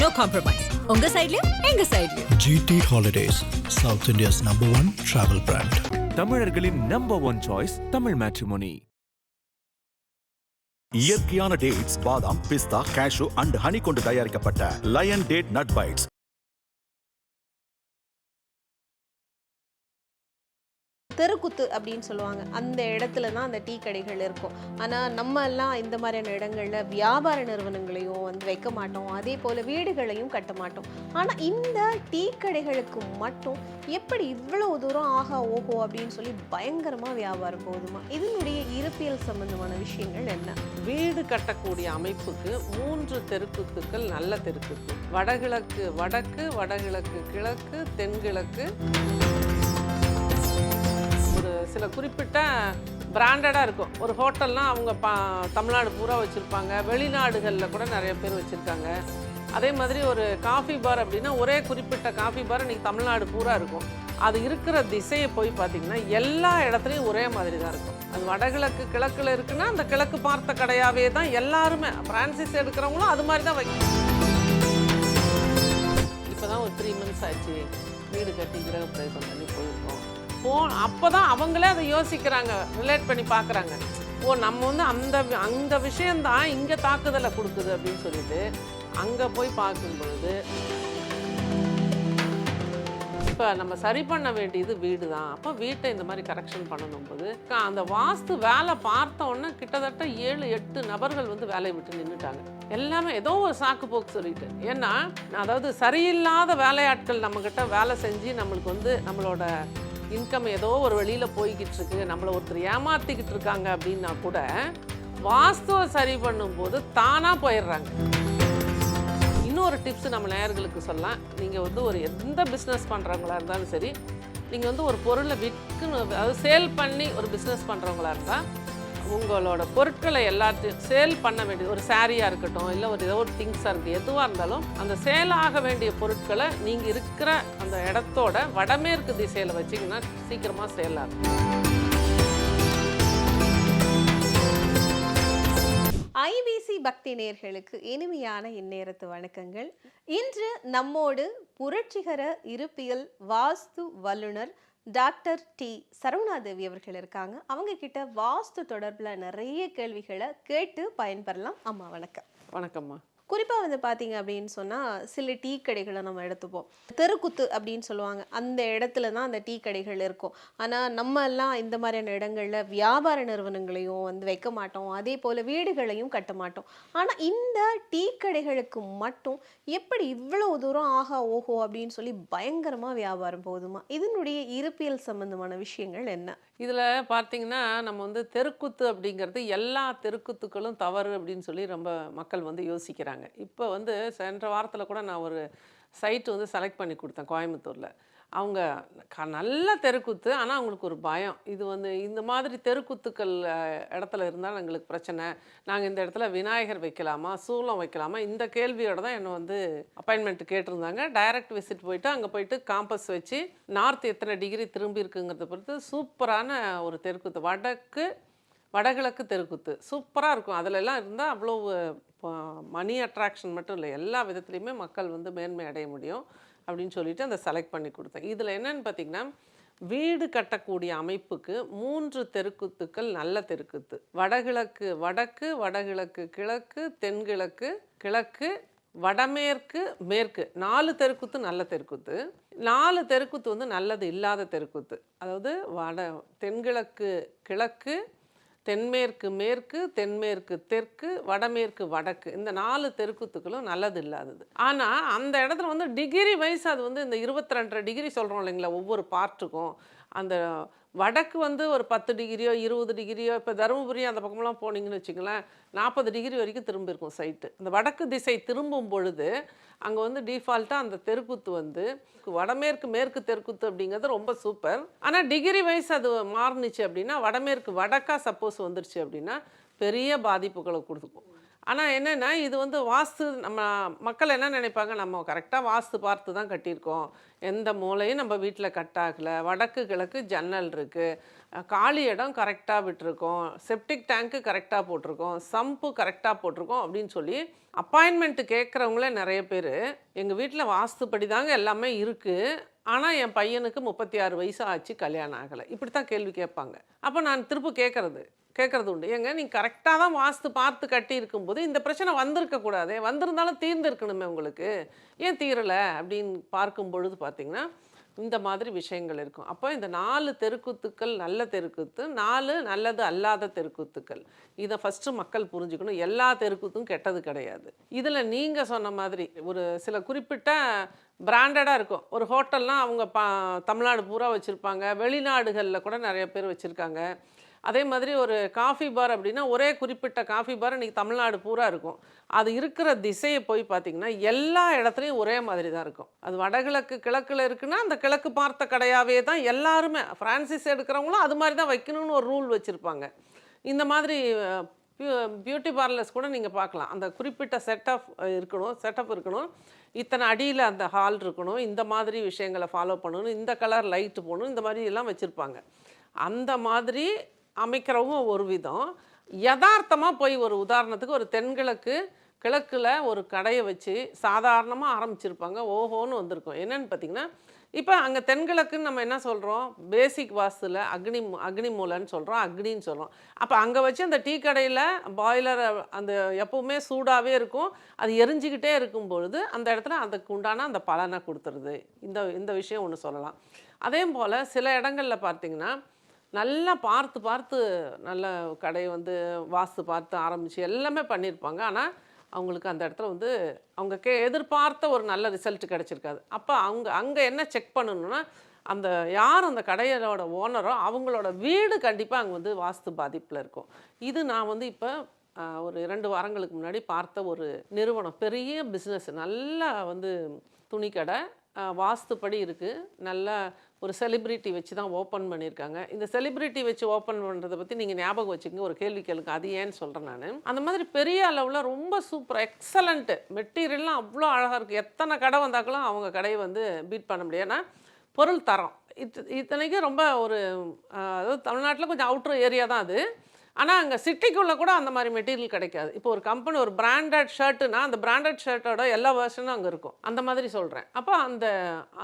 No compromise உங்க சைடுலயும் எங்க சைடுலயும் GT Holidays, South India's number one travel brand. தமிழர்களின் number one choice Tamil matrimony இயற்கையான டேட்ஸ் பாதாம் பிஸ்தா கேஷு அண்ட் ஹனி கொண்டு தயாரிக்கப்பட்ட லயன் டேட் நட் பைட்ஸ் தெருக்குத்து அப்படின்னு சொல்லுவாங்க. அந்த இடத்துல தான் அந்த டீ கடைகள் இருக்கும். ஆனால் நம்ம எல்லாம் இந்த மாதிரியான இடங்களில் வியாபார நிறுவனங்களையும் வந்து வைக்க மாட்டோம். அதே போல் வீடுகளையும் கட்ட மாட்டோம். ஆனால் இந்த டீ கடைகளுக்கு மட்டும் எப்படி இவ்வளோ தூரம் ஆகா ஓஹோ அப்படின்னு சொல்லி பயங்கரமாக வியாபாரம் போகுதுமா? இதனுடைய இருப்பியல் சம்பந்தமான விஷயங்கள் என்ன? வீடு கட்டக்கூடிய அமைப்புக்கு மூன்று தெருக்குத்துக்கள் நல்ல தெருக்குத்து. வடகிழக்கு வடக்கு வடகிழக்கு கிழக்கு தென்கிழக்கு சில குறிப்பிட்ட பிராண்டடாக இருக்கும். ஒரு ஹோட்டல்னால் அவங்க பா தமிழ்நாடு பூரா வச்சுருப்பாங்க. வெளிநாடுகளில் கூட நிறைய பேர் வச்சுருக்காங்க. அதே மாதிரி ஒரு காஃபி பார் அப்படின்னா ஒரே குறிப்பிட்ட காஃபி பார் இன்னைக்கு தமிழ்நாடு பூரா இருக்கும். அது இருக்கிற திசையை போய் பார்த்தீங்கன்னா எல்லா இடத்துலையும் ஒரே மாதிரி தான் இருக்கும். அது வடகிழக்கு கிழக்கில் இருக்குன்னா அந்த கிழக்கு பார்த்த கடையாகவே தான் எல்லாருமே ஃப்ரான்சிஸ் எடுக்கிறவங்களும் அது மாதிரி தான் வைக்கணும் இப்போ தான் ஒரு த்ரீ மந்த்ஸ் ஆச்சு. வீடு கட்டி கிரகப்பிரவேசம் பண்ணி அப்போ போ அப்போ தான் அவங்களே அதை யோசிக்கிறாங்க ரிலேட் பண்ணி பார்க்குறாங்க. ஓ நம்ம வந்து அந்த அந்த விஷயந்தான் இங்கே தாக்குதலை கொடுக்குது அப்படின்னு சொல்லிட்டு அங்கே போய் பார்க்கும் பொழுது இப்போ நம்ம சரி பண்ண வேண்டியது வீடு தான் அப்போ வீட்டை இந்த மாதிரி கரெக்ஷன் பண்ணணும் போது அந்த வாஸ்து வேலை பார்த்த உடனே கிட்டத்தட்ட ஏழு எட்டு நபர்கள் வந்து வேலையை விட்டு நின்றுட்டாங்க எல்லாமே ஏதோ ஒரு சாக்கு போக்கு சொல்லிட்டு. ஏன்னா அதாவது சரியில்லாத வேலையாட்கள் நம்மக்கிட்ட வேலை செஞ்சு நம்மளுக்கு வந்து நம்மளோட இன்கம் ஏதோ ஒரு வழியில் போய்கிட்டு இருக்கு நம்மளை ஒருத்தர் ஏமாத்திக்கிட்டு இருக்காங்க அப்படின்னா கூட வாஸ்துவை சரி பண்ணும்போது தானாக போயிடுறாங்க. இன்னொரு டிப்ஸ் நம்ம நேயர்களுக்கு சொல்லலாம். நீங்கள் வந்து ஒரு எந்த பிஸ்னஸ் பண்ணுறவங்களா இருந்தாலும் சரி நீங்கள் வந்து ஒரு பொருளை விற்கணும் அதாவது சேல் பண்ணி ஒரு பிஸ்னஸ் பண்ணுறவங்களா இருந்தால் உங்களோட பொருட்களை எல்லாத்தையும் சேல் பண்ண வேண்டிய ஒரு சாரியாக இருக்கட்டும் இல்லை ஒரு ஏதோ ஒரு திங்ஸாக இருக்கட்டும் எதுவாக இருந்தாலும் அந்த சேல் ஆக வேண்டிய பொருட்களை நீங்கள் இருக்கிற அந்த இடத்தோட வடமேற்கு திசையில் வச்சிங்கன்னா சீக்கிரமாக சேல் ஆகும். ஐபிசி பக்தி நேர்களுக்கு இனிமையான இந்நேரத்து வணக்கங்கள். இன்று நம்மோடு புரட்சிகர இருப்பியல் வாஸ்து வல்லுனர் டாக்டர் டி சரவணாதேவி அவர்கள் இருக்காங்க. அவங்க கிட்ட வாஸ்து தொடர்பில் நிறைய கேள்விகளை கேட்டு பயன்பெறலாம். அம்மா வணக்கம். வணக்கம்மா. குறிப்பாக வந்து பார்த்தீங்க அப்படின்னு சொன்னால் சில டீ கடைகளை நம்ம எடுத்துப்போம். தெருக்குத்து அப்படின்னு சொல்லுவாங்க. அந்த இடத்துல தான் அந்த டீ கடைகள் இருக்கும். ஆனால் நம்ம எல்லாம் இந்த மாதிரியான இடங்களில் வியாபார நிறுவனங்களையும் வந்து வைக்க மாட்டோம். அதே போல் வீடுகளையும் கட்ட மாட்டோம். ஆனால் இந்த டீ கடைகளுக்கு மட்டும் எப்படி இவ்வளோ தூரம் ஆகா ஓஹோ அப்படின்னு சொல்லி பயங்கரமாக வியாபாரம் போகுதுமா? இதனுடைய இருப்பியல் சம்பந்தமான விஷயங்கள் என்ன? இதில் பார்த்தீங்கன்னா நம்ம வந்து தெருக்குத்து அப்படிங்கிறது எல்லா தெருக்குத்துக்களும் தவறு அப்படின்னு சொல்லி ரொம்ப மக்கள் வந்து யோசிக்கிறாங்க. இப்போ வந்து சென்ற வாரத்தில் கூட நான் ஒரு சைட்டு வந்து செலக்ட் பண்ணி கொடுத்தேன் கோயம்புத்தூரில். அவங்க க நல்ல தெருக்குத்து ஆனால் அவங்களுக்கு ஒரு பயம். இது வந்து இந்த மாதிரி தெருக்குத்துக்கள் இடத்துல இருந்தால் எங்களுக்கு பிரச்சனை. நாங்கள் இந்த இடத்துல விநாயகர் வைக்கலாமா? சூலம் வைக்கலாமா? இந்த கேள்வியோட தான் என்னை வந்து அப்பாயின்மெண்ட் கேட்டிருந்தாங்க. டைரக்ட் விசிட் போயிட்டு அங்கே போயிட்டு காம்பஸ் வச்சு நார்த் எத்தனை டிகிரி திரும்பி இருக்குங்கிறத பொறுத்து சூப்பரான ஒரு தெருக்குத்து. வடக்கு வடகிழக்கு தெருக்குத்து. சூப்பராக இருக்கும். அதிலெல்லாம் இருந்தால் அவ்வளோ மணி அட்ராக்ஷன் மட்டும் இல்லை. எல்லா விதத்துலேயுமே மக்கள் வந்து மேன்மை அடைய முடியும். அப்படின்னு சொல்லிட்டு அந்த செலக்ட் பண்ணி கொடுத்தேன். இதில் என்னென்னு பார்த்தீங்கன்னா வீடு கட்டக்கூடிய அமைப்புக்கு மூன்று தெருக்குத்துக்கள் நல்ல தெருக்குத்து. வடகிழக்கு வடக்கு வடகிழக்கு கிழக்கு தென்கிழக்கு கிழக்கு வடமேற்கு மேற்கு. நாலு தெருக்குத்து நல்ல தெருக்குத்து. நாலு தெருக்குத்து வந்து நல்லது இல்லாத தெருக்குத்து. அதாவது வட தென்கிழக்கு கிழக்கு தென்மேற்கு மேற்கு தென்மேற்கு தெற்கு வடமேற்கு வடக்கு. இந்த நாலு தெருக்குத்துக்களும் நல்லது இல்லாதது. ஆனால் அந்த இடத்துல வந்து டிகிரி வைஸ் அது வந்து இந்த இருபத்தி ரெண்டரை டிகிரி சொல்கிறோம் இல்லைங்களா ஒவ்வொரு பார்ட்டுக்கும். அந்த வடக்கு வந்து ஒரு பத்து டிகிரியோ இருபது டிகிரியோ இப்போ தருமபுரி அந்த பக்கம்லாம் போனீங்கன்னு வச்சுங்களேன் நாற்பது டிகிரி வரைக்கும் திரும்பியிருக்கும் சைட்டு அந்த வடக்கு திசை திரும்பும் பொழுது அங்கே வந்து டிஃபால்ட்டாக அந்த தெருக்குத்து வந்து வடமேற்கு மேற்கு தெருக்குத்து அப்படிங்கிறது ரொம்ப சூப்பர் ஆனால் டிகிரி வைஸ் அது மாறுனுச்சு அப்படின்னா வடமேற்கு வடக்காக சப்போஸ் வந்துருச்சு அப்படின்னா பெரிய பாதிப்புகளை கொடுத்துக்கும் ஆனால் என்னென்னா இது வந்து வாஸ்து நம்ம மக்கள் என்ன நினைப்பாங்க? நம்ம கரெக்டாக வாஸ்து பார்த்து தான் கட்டியிருக்கோம். எந்த மூலையும் நம்ம வீட்டில் கட்டாகலை வடக்கு கிழக்கு ஜன்னல் இருக்குது காலி இடம் கரெக்டாக விட்டுருக்கோம். செப்டிக் டேங்க்கு கரெக்டாக போட்டிருக்கோம். சம்பு கரெக்டாக போட்டிருக்கோம் அப்படின்னு சொல்லி அப்பாயின்மெண்ட்டு கேட்குறவங்களே நிறைய பேர் எங்கள் வீட்டில் வாஸ்துப்படி தாங்க எல்லாமே இருக்குது ஆனால் என் பையனுக்கு முப்பத்தி ஆறு வயசு ஆச்சு கல்யாணம் ஆகலை. இப்படி தான் கேள்வி கேட்பாங்க. அப்போ நான் திரும்ப கேட்குறது கேட்குறது உண்டு ஏங்க நீங்கள் கரெக்டாக தான் வாஸ்து பார்த்து கட்டி இருக்கும்போது இந்த பிரச்சனை வந்திருக்கக்கூடாதே வந்திருந்தாலும் தீர்ந்துருக்கணுமே உங்களுக்கு. ஏன் தீரலை? அப்படின்னு பார்க்கும் பொழுது பார்த்தீங்கன்னா இந்த மாதிரி விஷயங்கள் இருக்கும். அப்போ இந்த நாலு தெருக்கூத்துக்கள் நல்ல தெருக்கூத்து நாலு நல்லது அல்லாத தெருக்கூத்துக்கள். இதை ஃபஸ்ட்டு மக்கள் புரிஞ்சுக்கணும். எல்லா தெருக்கூத்தும் கெட்டது கிடையாது. இதில் நீங்கள் சொன்ன மாதிரி ஒரு சில குறிப்பிட்ட பிராண்டடாக இருக்கும். ஒரு ஹோட்டல்லாம் அவங்க பா தமிழ்நாடு பூரா வச்சுருப்பாங்க. வெளிநாடுகளில் கூட நிறைய பேர் வச்சுருக்காங்க. அதே மாதிரி ஒரு காஃபி பார் அப்படின்னா ஒரே குறிப்பிட்ட காஃபி பார் இன்றைக்கி தமிழ்நாடு பூரா இருக்கும். அது இருக்கிற திசையை போய் பார்த்தீங்கன்னா எல்லா இடத்துலையும் ஒரே மாதிரி தான் இருக்கும். அது வடகிழக்கு கிழக்கில் இருக்குன்னா அந்த கிழக்கு பார்த்த கடையாகவே தான் எல்லாருமே ஃப்ரான்சிஸ் எடுக்கிறவங்களும் அது மாதிரி தான் வைக்கணும்னு ஒரு ரூல் வச்சுருப்பாங்க. இந்த மாதிரி பியூட்டி பார்லர்ஸ் கூட நீங்கள் பார்க்கலாம். அந்த குறிப்பிட்ட செட்டப் இருக்கணும் செட்டப் இருக்கணும். இத்தனை அடியில் அந்த ஹால் இருக்கணும். இந்த மாதிரி விஷயங்களை ஃபாலோ பண்ணணும். இந்த கலர் லைட்டு போகணும் இந்த மாதிரி எல்லாம் வச்சுருப்பாங்க. அந்த மாதிரி அமைக்கிறவங்க ஒரு விதம் யதார்த்தமாக போய் ஒரு உதாரணத்துக்கு ஒரு தென்கிழக்கு கிழக்கில் ஒரு கடையை வச்சு சாதாரணமாக ஆரம்பிச்சிருப்பாங்க. ஓஹோன்னு வந்திருக்கும். என்னென்னு பார்த்தீங்கன்னா இப்போ அங்கே தென்கிழக்குன்னு நம்ம என்ன சொல்கிறோம் பேசிக் வாஸ்துல அக்னி மூ- அக்னி மூலைன்னு சொல்கிறோம் அக்னின்னு சொல்கிறோம் அப்போ அங்கே வச்சு அந்த டீ கடையில் பாய்லர் அந்த எப்பவுமே சூடாகவே இருக்கும். அது எரிஞ்சிக்கிட்டே இருக்கும் பொழுது அந்த இடத்துல அதுக்கு உண்டான அந்த பலனை கொடுத்துருது. இந்த இந்த விஷயம் ஒன்று சொல்லலாம். அதே போல் சில இடங்களில் பார்த்தீங்கன்னா நல்லா பார்த்து பார்த்து நல்ல கடை வந்து வாஸ்து பார்த்து ஆரம்பித்து எல்லாமே பண்ணியிருப்பாங்க. ஆனால் அவங்களுக்கு அந்த இடத்துல வந்து அவங்க கே எதிர்பார்த்த ஒரு நல்ல ரிசல்ட் கிடச்சிருக்காது. அப்போ அவங்க அங்கே என்ன செக் பண்ணணும்னா அந்த யார் அந்த கடையோட ஓனரோ அவங்களோட வீடு கண்டிப்பாக அங்கே வந்து வாஸ்து பாதிப்பில் இருக்கும். இது நான் வந்து இப்போ ஒரு இரண்டு வாரங்களுக்கு முன்னாடி பார்த்த ஒரு நிறுவனம். பெரிய பிஸ்னஸ் நல்லா வந்து துணிக்கடை வாஸ்துப்படி இருக்குது நல்லா ஒரு செலிப்ரிட்டி வச்சு தான் ஓப்பன் பண்ணியிருக்காங்க இந்த செலிப்ரிட்டி வச்சு ஓப்பன் பண்ணுறதை பற்றி நீங்கள் ஞாபகம் வச்சுக்கோங்க ஒரு கேள்வி கேளுங்க. அது ஏன்னு சொல்கிறேன் நான். அந்த மாதிரி பெரிய அளவில் ரொம்ப சூப்பர் எக்ஸலண்ட்டு மெட்டீரியல்லாம் அவ்வளோ அழகாக இருக்குது எத்தனை கடை வந்தாக்களும் அவங்க கடையை வந்து பீட் பண்ண முடியும் ஏன்னா பொருள் தரம். இத் இத்தனைக்கும் ரொம்ப ஒரு அதாவது தமிழ்நாட்டில் கொஞ்சம் அவுட்ரு ஏரியா தான் அது. ஆனால் அங்கே சிட்டிக்குள்ளே கூட அந்த மாதிரி மெட்டீரியல் கிடைக்காது. இப்போ ஒரு கம்பெனி ஒரு பிராண்டட் ஷர்ட்டுனா அந்த பிராண்டட் ஷர்ட்டோட எல்லா வெர்ஷனும் அங்கே இருக்கும். அந்த மாதிரி சொல்கிறேன் அப்போ அந்த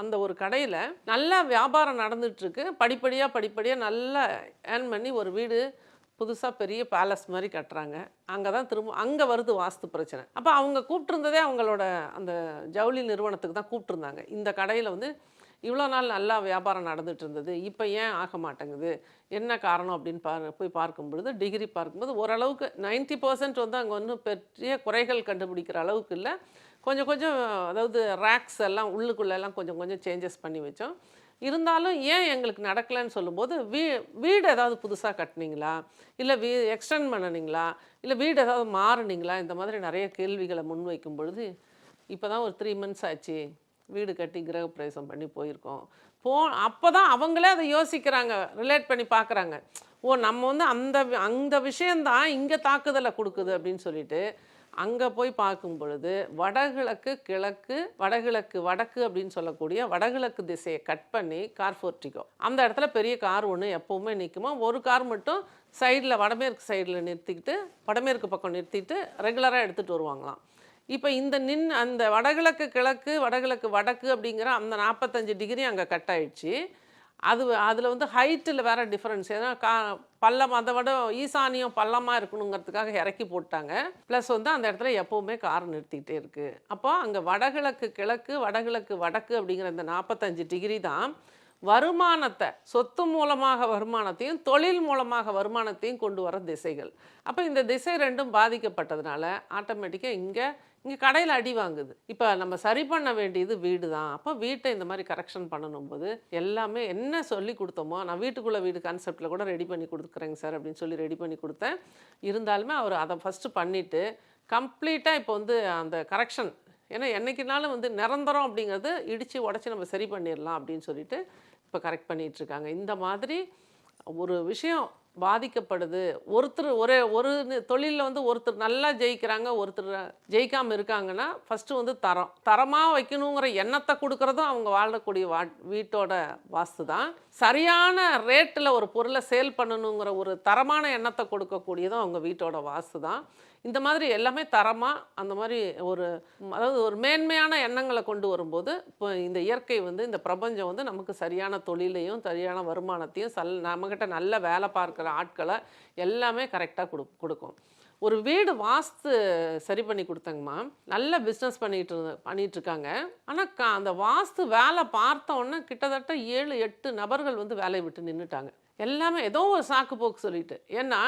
அந்த ஒரு கடையில் நல்ல வியாபாரம் நடந்துகிட்ருக்கு படிப்படியாக படிப்படியாக நல்லா ஏர்ன் பண்ணி ஒரு வீடு புதுசாக பெரிய பேலஸ் மாதிரி கட்டுறாங்க. அங்கே தான் திரும்ப அங்கே வருது வாஸ்து பிரச்சனை. அப்போ அவங்க கூப்பிட்டுருந்ததே அவங்களோட அந்த ஜவுளி நிறுவனத்துக்கு தான் கூப்பிட்டுருந்தாங்க. இந்த கடையில் வந்து இவ்வளோ நாள் நல்லா வியாபாரம் நடந்துட்டு இருந்தது இப்போ ஏன் ஆக மாட்டேங்குது? என்ன காரணம் அப்படின்னு பா போய் பார்க்கும் பொழுது டிகிரி பார்க்கும்போது ஓரளவுக்கு 90% பர்சன்ட் வந்து அங்கே ஒன்றும் பெரிய குறைகள் கண்டுபிடிக்கிற அளவுக்கு இல்லை. கொஞ்சம் கொஞ்சம் அதாவது ரேக்ஸ் எல்லாம் உள்ளுக்குள்ளெல்லாம் கொஞ்சம் கொஞ்சம் சேஞ்சஸ் பண்ணி வச்சோம். இருந்தாலும் ஏன் எங்களுக்கு நடக்கலைன்னு சொல்லும்போது வீ வீடு ஏதாவது புதுசாக கட்டினீங்களா? இல்லை வீ எக்ஸ்டெண்ட் பண்ணினீங்களா? இல்லை வீடு ஏதாவது மாறுனீங்களா? இந்த மாதிரி நிறைய கேள்விகளை முன்வைக்கும் பொழுது இப்போ தான் ஒரு த்ரீ மந்த்ஸ் ஆச்சு. வீடு கட்டி கிரகப்பிரவேசம் பண்ணி போயிருக்கோம். போ அப்போ தான் அவங்களே அதை யோசிக்கிறாங்க ரிலேட் பண்ணி பார்க்குறாங்க. ஓ நம்ம வந்து அந்த அந்த விஷயந்தான் இங்கே தாக்குதலை கொடுக்குது அப்படின்னு சொல்லிட்டு அங்கே போய் பார்க்கும் பொழுது வடகிழக்கு கிழக்கு வடகிழக்கு வடக்கு அப்படின்னு சொல்லக்கூடிய வடகிழக்கு திசையை கட் பண்ணி கார் ஃபோர்ட்டிக்கோ அந்த இடத்துல பெரிய கார் ஒன்று எப்போவுமே நிற்குமா ஒரு கார் மட்டும் சைடில் வடமேற்கு சைடில் நிறுத்திக்கிட்டு வடமேற்கு பக்கம் நிறுத்திட்டு ரெகுலராக எடுத்துகிட்டு வருவாங்களாம். இப்போ இந்த நின் அந்த வடகிழக்கு கிழக்கு வடகிழக்கு வடக்கு அப்படிங்கிற அந்த நாற்பத்தஞ்சு டிகிரி அங்கே கட் ஆயிடுச்சு. அது அதில் வந்து ஹைட்டில் வேறு டிஃப்ரென்ஸ் ஏன்னா கா பள்ளம் அதை விட ஈசானியம் பள்ளமாக இருக்கணுங்கிறதுக்காக இறக்கி போட்டாங்க. ப்ளஸ் வந்து அந்த இடத்துல எப்போவுமே கார் நிறுத்திக்கிட்டே இருக்குது அப்போ அங்கே வடகிழக்கு கிழக்கு வடகிழக்கு வடக்கு அப்படிங்கிற இந்த நாற்பத்தஞ்சு டிகிரி தான் வருமானத்தை சொத்து மூலமாக வருமானத்தையும் தொழில் மூலமாக வருமானத்தையும் கொண்டு வர திசைகள். அப்போ இந்த திசை ரெண்டும் பாதிக்கப்பட்டதுனால ஆட்டோமேட்டிக்காக இங்கே இங்கே கடையில் அடி வாங்குது. இப்போ நம்ம சரி பண்ண வேண்டியது வீடு தான் அப்போ வீட்டை இந்த மாதிரி கரெக்ஷன் பண்ணணும் போது எல்லாமே என்ன சொல்லி கொடுத்தோமோ நான் வீட்டுக்குள்ளே வீடு கான்செப்டில் கூட ரெடி பண்ணி கொடுக்குறேங்க சார் அப்படின்னு சொல்லி ரெடி பண்ணி கொடுத்தேன். இருந்தாலுமே அவர் அதை ஃபஸ்ட்டு பண்ணிவிட்டு கம்ப்ளீட்டாக இப்போ வந்து அந்த கரெக்ஷன் ஏன்னா என்னைக்குனாலும் வந்து நிரந்தரம் அப்படிங்கிறது இடித்து உடச்சி நம்ம சரி பண்ணிடலாம் அப்படின்னு சொல்லிட்டு இப்போ கரெக்ட் பண்ணிகிட்ருக்காங்க இருக்காங்க இந்த மாதிரி ஒரு விஷயம் பாதிக்கப்படுது. ஒருத்தர் ஒரே ஒரு தொழிலில் வந்து ஒருத்தர் நல்லா ஜெயிக்கிறாங்க ஒருத்தர் ஜெயிக்காமல் இருக்காங்கன்னா ஃபஸ்ட்டு வந்து தரம். தரமாக வைக்கணுங்கிற எண்ணத்தை கொடுக்குறதும் அவங்க வாழக்கூடிய வா வீட்டோட வாஸ்து தான். சரியான ரேட்டில் ஒரு பொருளை சேல் பண்ணணுங்கிற ஒரு தரமான எண்ணத்தை கொடுக்கக்கூடியதும் அவங்க வீட்டோட வாஸ்து தான். இந்த மாதிரி எல்லாமே தரமாக அந்த மாதிரி ஒரு அதாவது ஒரு மேன்மையான எண்ணங்களை கொண்டு வரும்போது இப்போ இந்த இயற்கை வந்து இந்த பிரபஞ்சம் வந்து நமக்கு சரியான தொழிலையும் சரியான வருமானத்தையும் சல் நம்மக்கிட்ட நல்ல வேலை பார்க்குற ஆட்களை எல்லாமே கரெக்டாக கொடு கொடுக்கும். ஒரு வீடு வாஸ்து சரி பண்ணி கொடுத்தங்கம்மா நல்ல பிஸ்னஸ் பண்ணிகிட்டு இருந்த பண்ணிகிட்ருக்காங்க ஆனால் க அந்த வாஸ்து வேலை பார்த்த உடனே கிட்டத்தட்ட ஏழு எட்டு நபர்கள் வந்து வேலையை விட்டு நின்றுட்டாங்க எல்லாமே ஏதோ ஒரு சாக்கு போக்கு சொல்லிட்டு. ஏன்னா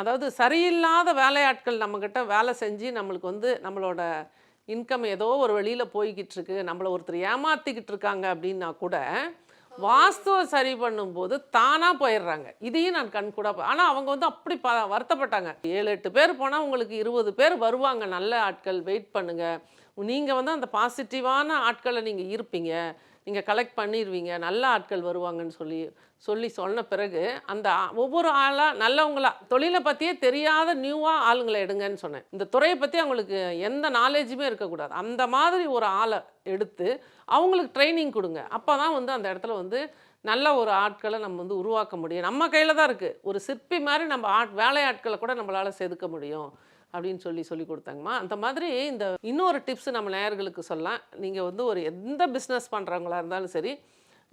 அதாவது சரியில்லாத வேலையாட்கள் நம்மக்கிட்ட வேலை செஞ்சு நம்மளுக்கு வந்து நம்மளோட இன்கம் ஏதோ ஒரு வழியில் போய்கிட்டு இருக்கு. நம்மளை ஒருத்தர் ஏமாத்திக்கிட்டு இருக்காங்க அப்படின்னா கூட வாஸ்துவை சரி பண்ணும்போது தானாக போயிடுறாங்க. இதையும் நான் கண் கூட ஆனால் அவங்க வந்து அப்படி ப வருத்தப்பட்டாங்க. ஏழு எட்டு பேர் போனால் உங்களுக்கு இருபது பேர் வருவாங்க. நல்ல ஆட்கள் வெயிட் பண்ணுங்கள் நீங்கள் வந்து அந்த பாசிட்டிவான ஆட்களை நீங்கள் இருப்பீங்க. நீங்கள் கலெக்ட் பண்ணிடுவீங்க நல்ல ஆட்கள் வருவாங்கன்னு சொல்லி சொல்லி சொன்ன பிறகு அந்த ஒவ்வொரு ஆளாக நல்லவங்களா தொழிலை பற்றியே தெரியாத நியூவாக ஆளுங்களை எடுங்கன்னு சொன்னேன். இந்த துறையை பற்றி அவங்களுக்கு எந்த நாலேஜுமே இருக்கக்கூடாது. அந்த மாதிரி ஒரு ஆளை எடுத்து அவங்களுக்கு ட்ரைனிங் கொடுங்க. அப்போ தான் வந்து அந்த இடத்துல வந்து நல்ல ஒரு ஆட்களை நம்ம வந்து உருவாக்க முடியும். நம்ம கையில் தான் இருக்குது ஒரு சிற்பி மாதிரி நம்ம ஆட் வேலையாட்களை கூட நம்மளால் செதுக்க முடியும் அப்படின்னு சொல்லி சொல்லி கொடுத்தாங்கம்மா. அந்த மாதிரி இந்த இன்னொரு டிப்ஸ் நம்ம நேயர்களுக்கு சொல்லலாம். நீங்கள் வந்து ஒரு எந்த பிஸ்னஸ் பண்ணுறவங்களா இருந்தாலும் சரி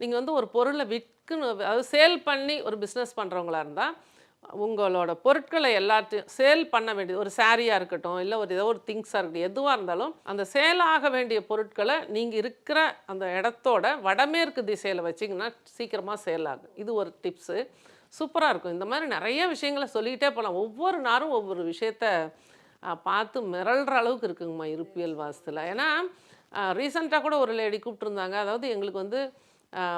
நீங்கள் வந்து ஒரு பொருளை விற்கணும் அதாவது சேல் பண்ணி ஒரு பிஸ்னஸ் பண்ணுறவங்களா இருந்தால் உங்களோட பொருட்களை எல்லாத்தையும் சேல் பண்ண வேண்டியது ஒரு சாரியாக இருக்கட்டும் இல்லை ஒரு ஏதோ ஒரு திங்ஸாக இருக்கட்டும் எதுவாக இருந்தாலும் அந்த சேல் ஆக வேண்டிய பொருட்களை நீங்கள் இருக்கிற அந்த இடத்தோட வடமேற்கு திசையில் வச்சிங்கன்னா சீக்கிரமாக சேல் ஆகும். இது ஒரு டிப்ஸு சூப்பராக இருக்கும். இந்த மாதிரி நிறைய விஷயங்களை சொல்லிக்கிட்டே போகலாம். ஒவ்வொரு நாளும் ஒவ்வொரு விஷயத்த பார்த்து மிரள்ற அளவுக்கு இருக்குங்கம்மா இருப்பியல் வாசத்தில். ஏன்னா ரீசண்டாக கூட ஒரு லேடி கூப்பிட்டுருந்தாங்க. அதாவது எங்களுக்கு வந்து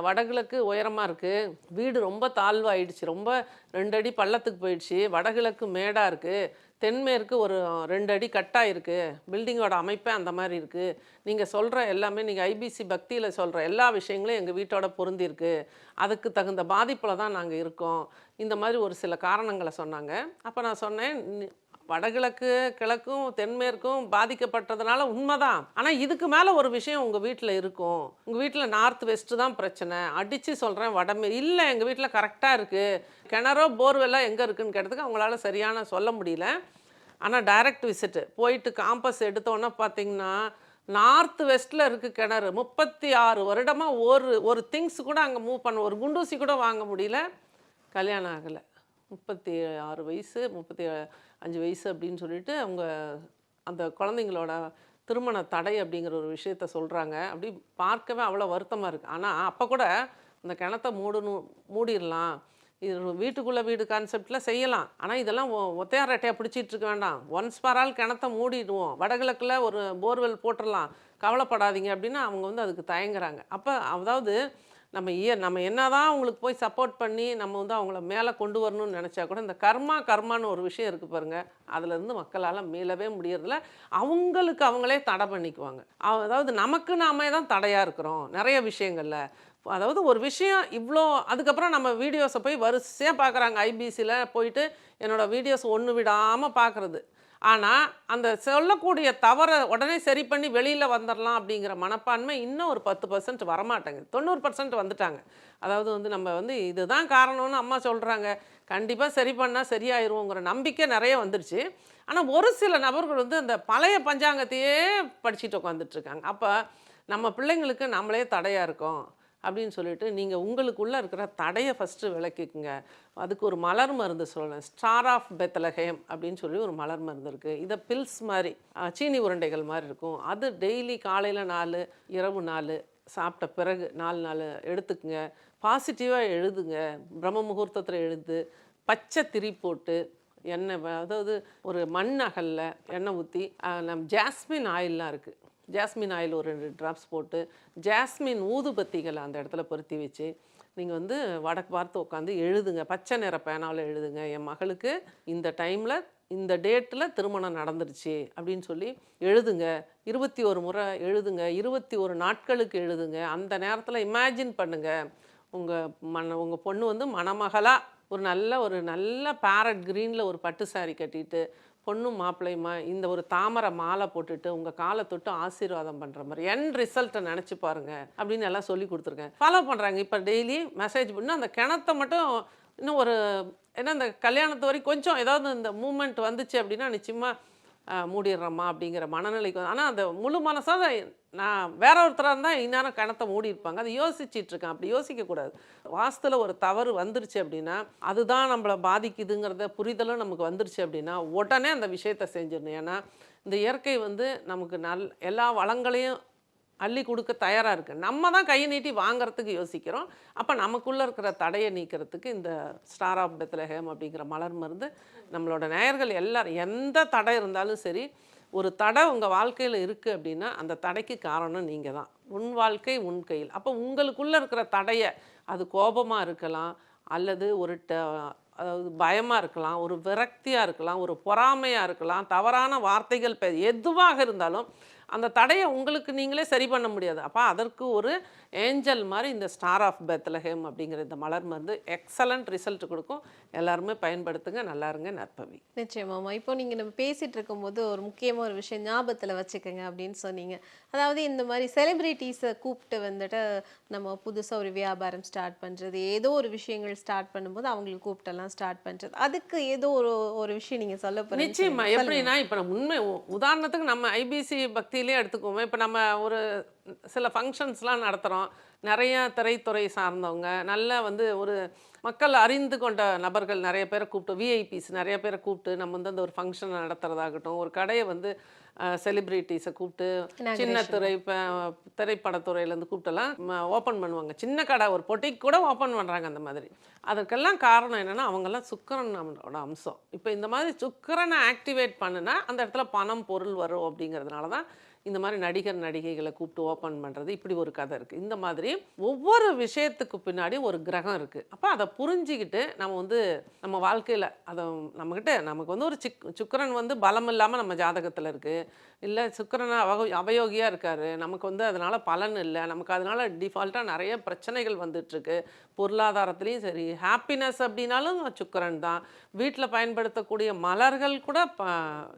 வடகிழக்கு உயரமாக இருக்குது வீடு ரொம்ப தாழ்வாயிடுச்சு. ரொம்ப ரெண்டு அடி பள்ளத்துக்கு போயிடுச்சு. வடகிழக்கு மேடாக இருக்குது தென்மேற்கு ஒரு ரெண்டு அடி கட்டாக இருக்குது பில்டிங்கோட அமைப்பே அந்த மாதிரி இருக்குது நீங்கள் சொல்கிற எல்லாமே நீங்கள் ஐபிசி பக்தியில் சொல்கிற எல்லா விஷயங்களும் எங்கள் வீட்டோட பொருந்திருக்கு அதுக்கு தகுந்த பாதிப்பில் தான் நாங்கள் இருக்கோம். இந்த மாதிரி ஒரு சில காரணங்களை சொன்னாங்க. அப்போ நான் சொன்னேன் வடகிழக்கு கிழக்கும் தென்மேற்கும் பாதிக்கப்பட்டதுனால உண்மைதான். ஆனால் இதுக்கு மேலே ஒரு விஷயம் உங்கள் வீட்டில் இருக்கும். உங்கள் வீட்டில் நார்த் வெஸ்ட்டு தான் பிரச்சனை. அடித்து சொல்கிறேன் வடமே இல்லை எங்கள் வீட்டில் கரெக்டாக இருக்குது கிணறோ போர்வெல்லாம் எங்கே இருக்குதுன்னு கேட்டதுக்கு அவங்களால சரியான சொல்ல முடியல. ஆனால் டைரக்ட் விசிட்டு போயிட்டு காம்பஸ் எடுத்தோன்னே பார்த்தீங்கன்னா நார்த் வெஸ்ட்டில் இருக்குது கிணறு. முப்பத்தி ஆறு வருடமாக ஒரு ஒரு திங்ஸ் கூட அங்கே மூவ் பண்ண ஒரு குண்டூசி கூட வாங்க முடியல. கல்யாணம் ஆகலை. முப்பத்தி ஆறு வயசு முப்பத்தி அஞ்சு வயசு அப்படின்னு சொல்லிட்டு அவங்க அந்த குழந்தைங்களோட திருமண தடை அப்படிங்கிற ஒரு விஷயத்த சொல்கிறாங்க அப்படி பார்க்கவே அவ்வளோ வருத்தமாக இருக்குது ஆனால் அப்போ கூட அந்த கிணத்த மூடணும் மூடிடலாம். இது வீட்டுக்குள்ளே வீடு கான்செப்டில் செய்யலாம். ஆனால் இதெல்லாம் ஒத்தையார் ரெட்டையாக பிடிச்சிட்டு இருக்க வேண்டாம். ஒன்ஸ் பரால் கிணத்த மூடிடுவோம். வடகிழக்கில் ஒரு போர்வெல் போட்டுடலாம். கவலைப்படாதீங்க அப்படின்னு அவங்க வந்து அதுக்கு தயங்குறாங்க. அப்போ அதாவது நம்ம இய நம்ம என்ன தான் அவங்களுக்கு போய் சப்போர்ட் பண்ணி நம்ம வந்து அவங்கள மேலே கொண்டு வரணும்னு நினச்சா கூட இந்த கர்மா கர்மான்னு ஒரு விஷயம் இருக்குது பாருங்கள் அதுலேருந்து மக்களால் மீளவே முடியறதில்ல. அவங்களுக்கு அவங்களே தடை பண்ணிக்குவாங்க. அதாவது நமக்கு நாமே தான் தடையாக இருக்கிறோம் நிறைய விஷயங்களில். அதாவது ஒரு விஷயம் இவ்வளோ அதுக்கப்புறம் நம்ம வீடியோஸை போய் வரிசையாக பார்க்குறாங்க ஐபிசியில் போயிட்டு என்னோடய வீடியோஸ் ஒன்று விடாமல் பார்க்குறது ஆனால் அந்த சொல்லக்கூடிய தவறை உடனே சரி பண்ணி வெளியில் வந்துடலாம் அப்படிங்கிற மனப்பான்மை இன்னும் ஒரு பத்து பர்சன்ட் வரமாட்டேங்குது. தொண்ணூறு பர்சன்ட் வந்துட்டாங்க. அதாவது வந்து நம்ம வந்து இதுதான் காரணம்னு அம்மா சொல்கிறாங்க கண்டிப்பாக சரி பண்ணால் சரியாயிருவோங்கிற நம்பிக்கை நிறைய வந்துடுச்சு ஆனால் ஒரு சில நபர்கள் வந்து அந்த பழைய பஞ்சாங்கத்தையே படிச்சுட்டு உட்காந்துட்ருக்காங்க அப்போ நம்ம பிள்ளைங்களுக்கு நம்மளே தடையாக இருக்கோம். அப்படின்னு சொல்லிட்டு நீங்கள் உங்களுக்குள்ளே இருக்கிற தடையை ஃபஸ்ட்டு விளக்கிக்குங்க. அதுக்கு ஒரு மலர் மருந்து சொல்லணும். ஸ்டார் ஆஃப் பெத்தலகேம் அப்படின்னு சொல்லி ஒரு மலர் மருந்து இருக்குது இதை பில்ஸ் மாதிரி சீனி உருண்டைகள் மாதிரி இருக்கும். அது டெய்லி காலையில் நாலு இரவு நாலு சாப்பிட்ட பிறகு நாலு நாள் எடுத்துக்குங்க. பாசிட்டிவாக எழுதுங்க. பிரம்ம முகூர்த்தத்தில் எழுது பச்சை திரி போட்டு எண்ணெய் அதாவது ஒரு மண் அகல்ல எண்ணெய் ஊற்றி நம் ஜாஸ்மின் ஆயிலெலாம் இருக்குது ஜாஸ்மின் ஆயில் ஒரு ரெண்டு ட்ராப்ஸ் போட்டு ஜாஸ்மின் ஊதுபத்திகளை அந்த இடத்துல பொருத்தி வச்சு நீங்கள் வந்து வடக்கு பார்த்து உட்காந்து எழுதுங்க. பச்சை நிற பேனாவில் எழுதுங்க. என் மகளுக்கு இந்த டைமில் இந்த டேட்டில் திருமணம் நடந்துருச்சு அப்படின்னு சொல்லி எழுதுங்க. இருபத்தி ஒரு முறை எழுதுங்க. இருபத்தி ஒரு நாட்களுக்கு எழுதுங்க. அந்த நேரத்தில் இமேஜின் பண்ணுங்கள் உங்கள் மன உங்கள் பொண்ணு வந்து மணமகளாக ஒரு நல்ல ஒரு நல்ல பேரட் க்ரீனில் ஒரு பட்டு சாரீ கட்டிட்டு பொண்ணும் மாப்பிள்ளையுமா இந்த ஒரு தாமரை மாலை போட்டுட்டு உங்கள் காலை தொட்டு ஆசீர்வாதம் பண்ணுற மாதிரி என் ரிசல்ட்டை நினச்சி பாருங்க அப்படின்னு எல்லாம் சொல்லி கொடுத்துருக்கேன். ஃபாலோ பண்ணுறாங்க இப்போ டெய்லி மெசேஜ் பண்ணி அந்த கிணத்தை மட்டும் இன்னும் ஒரு ஏன்னா இந்த கல்யாணத்து வரைக்கும் கொஞ்சம் ஏதாவது இந்த மூமெண்ட் வந்துச்சு அப்படின்னா நிச்சயமாக மூடிடுறோமா அப்படிங்கிற மனநிலைக்கு ஆனால் அந்த முழு மனசாக நான் வேற ஒருத்தராக இருந்தால் இந்நேரம் கணத்தை மூடி இருப்பாங்க. அதை யோசிச்சுட்டு இருக்கேன். அப்படி யோசிக்கக்கூடாது வாசத்தில் ஒரு தவறு வந்துருச்சு அப்படின்னா அதுதான் நம்மளை பாதிக்குதுங்கிறத புரிதலும் நமக்கு வந்துருச்சு அப்படின்னா உடனே அந்த விஷயத்த செஞ்சிடணும். ஏன்னா இந்த இயற்கை வந்து நமக்கு நல் எல்லா வளங்களையும் அள்ளி கொடுக்க தயாராக இருக்குது நம்ம தான் கையை நீட்டி வாங்குறதுக்கு யோசிக்கிறோம். அப்போ நமக்குள்ளே இருக்கிற தடையை நீக்கிறதுக்கு இந்த ஸ்டார் ஆஃப் பெத்லஹேம் அப்படிங்கிற மலர் மருந்து நம்மளோட நேயர்கள் எல்லாரும் எந்த தடை இருந்தாலும் சரி ஒரு தடை உங்கள் வாழ்க்கையில் இருக்குது அப்படின்னா அந்த தடைக்கு காரணம் நீங்கள் தான். உன் வாழ்க்கை உன் கையில். அப்போ உங்களுக்குள்ளே இருக்கிற தடையை அது கோபமாக இருக்கலாம் அல்லது ஒரு ட அதாவது பயமாக இருக்கலாம் ஒரு விரக்தியாக இருக்கலாம் ஒரு பொறாமையாக இருக்கலாம் தவறான வார்த்தைகள் பெ எதுவாக இருந்தாலும் அந்த தடையை உங்களுக்கு நீங்களே சரி பண்ண முடியாது. அப்போ அதற்கு ஒரு ஏஞ்சல் மாதிரி இந்த ஸ்டார் ஆஃப் பெத்லஹேம் அப்படிங்கிற இந்த மலர் மருந்து எக்ஸலண்ட் ரிசல்ட் கொடுக்கும். எல்லாருமே பயன்படுத்துங்க. நல்லா இருங்க. நற்பவி. நிச்சயமாம்மா இப்போ நீங்கள் நம்ம பேசிட்டு இருக்கும்போது ஒரு முக்கியமான ஒரு விஷயம் ஞாபகத்தில் வச்சுக்கோங்க அப்படின்னு சொன்னீங்க. அதாவது இந்த மாதிரி செலிப்ரிட்டிஸை கூப்பிட்டு வந்துட்டு நம்ம புதுசாக ஒரு வியாபாரம் ஸ்டார்ட் பண்ணுறது ஏதோ ஒரு விஷயங்கள் ஸ்டார்ட் பண்ணும்போது அவங்களுக்கு கூப்பிட்டெல்லாம் ஸ்டார்ட் பண்ணுறது அதுக்கு ஏதோ ஒரு ஒரு விஷயம் நீங்கள் சொல்ல போகிறீங்க நிச்சயமா. எப்படின்னா இப்போ நம்ம உண்மை உதாரணத்துக்கு நம்ம ஐபிசி பக்தியிலே எடுத்துக்குவோமே. இப்போ நம்ம ஒரு சில ஃபங்க்ஷன்ஸ்லாம் நடத்துகிறோம் நிறைய திரைத்துறை சார்ந்தவங்க நல்ல வந்து ஒரு மக்கள் அறிந்து கொண்ட நபர்கள் நிறைய பேரை கூப்பிட்டு விஐபிஸ் நிறைய பேரை கூப்பிட்டு நம்ம வந்து அந்த ஒரு ஃபங்க்ஷன் நடத்துறதாகட்டும் ஒரு கடையை வந்து செலிப்ரிட்டிஸை கூப்பிட்டு சின்ன ப- திரைப்படத்துறையிலேருந்து கூப்பிட்டெல்லாம் ஓப்பன் பண்ணுவாங்க. சின்ன கடை ஒரு பொட்டிக்கு கூட ஓப்பன் பண்ணுறாங்க அந்த மாதிரி. அதற்கெல்லாம் காரணம் என்னென்னா அவங்கெல்லாம் சுக்கரன் நம்மளோட அம்சம். இப்போ இந்த மாதிரி சுக்கரனை ஆக்டிவேட் பண்ணுனா அந்த இடத்துல பணம் பொருள் வரும் அப்படிங்கிறதுனால தான் இந்த மாதிரி நடிகர் நடிகைகளை கூப்பிட்டு ஓப்பன் பண்ணுறது இப்படி ஒரு கதை இருக்குது இந்த மாதிரி ஒவ்வொரு விஷயத்துக்கு பின்னாடி ஒரு கிரகம் இருக்குது அப்போ அதை புரிஞ்சிக்கிட்டு நம்ம வந்து நம்ம வாழ்க்கையில் அதை நம்மக்கிட்ட நமக்கு வந்து ஒரு சிக் சுக்கரன் வந்து பலம் இல்லாமல் நம்ம ஜாதகத்தில் இருக்குது இல்லை சுக்கரனா அவ அவயோகியாக இருக்கார். நமக்கு வந்து அதனால் பலன் இல்லை. நமக்கு அதனால் டிஃபால்ட்டாக நிறைய பிரச்சனைகள் வந்துட்டுருக்கு. பொருளாதாரத்துலேயும் சரி ஹாப்பினஸ் அப்படின்னாலும் சுக்கரன் தான். வீட்டில் பயன்படுத்தக்கூடிய மலர்கள் கூட ப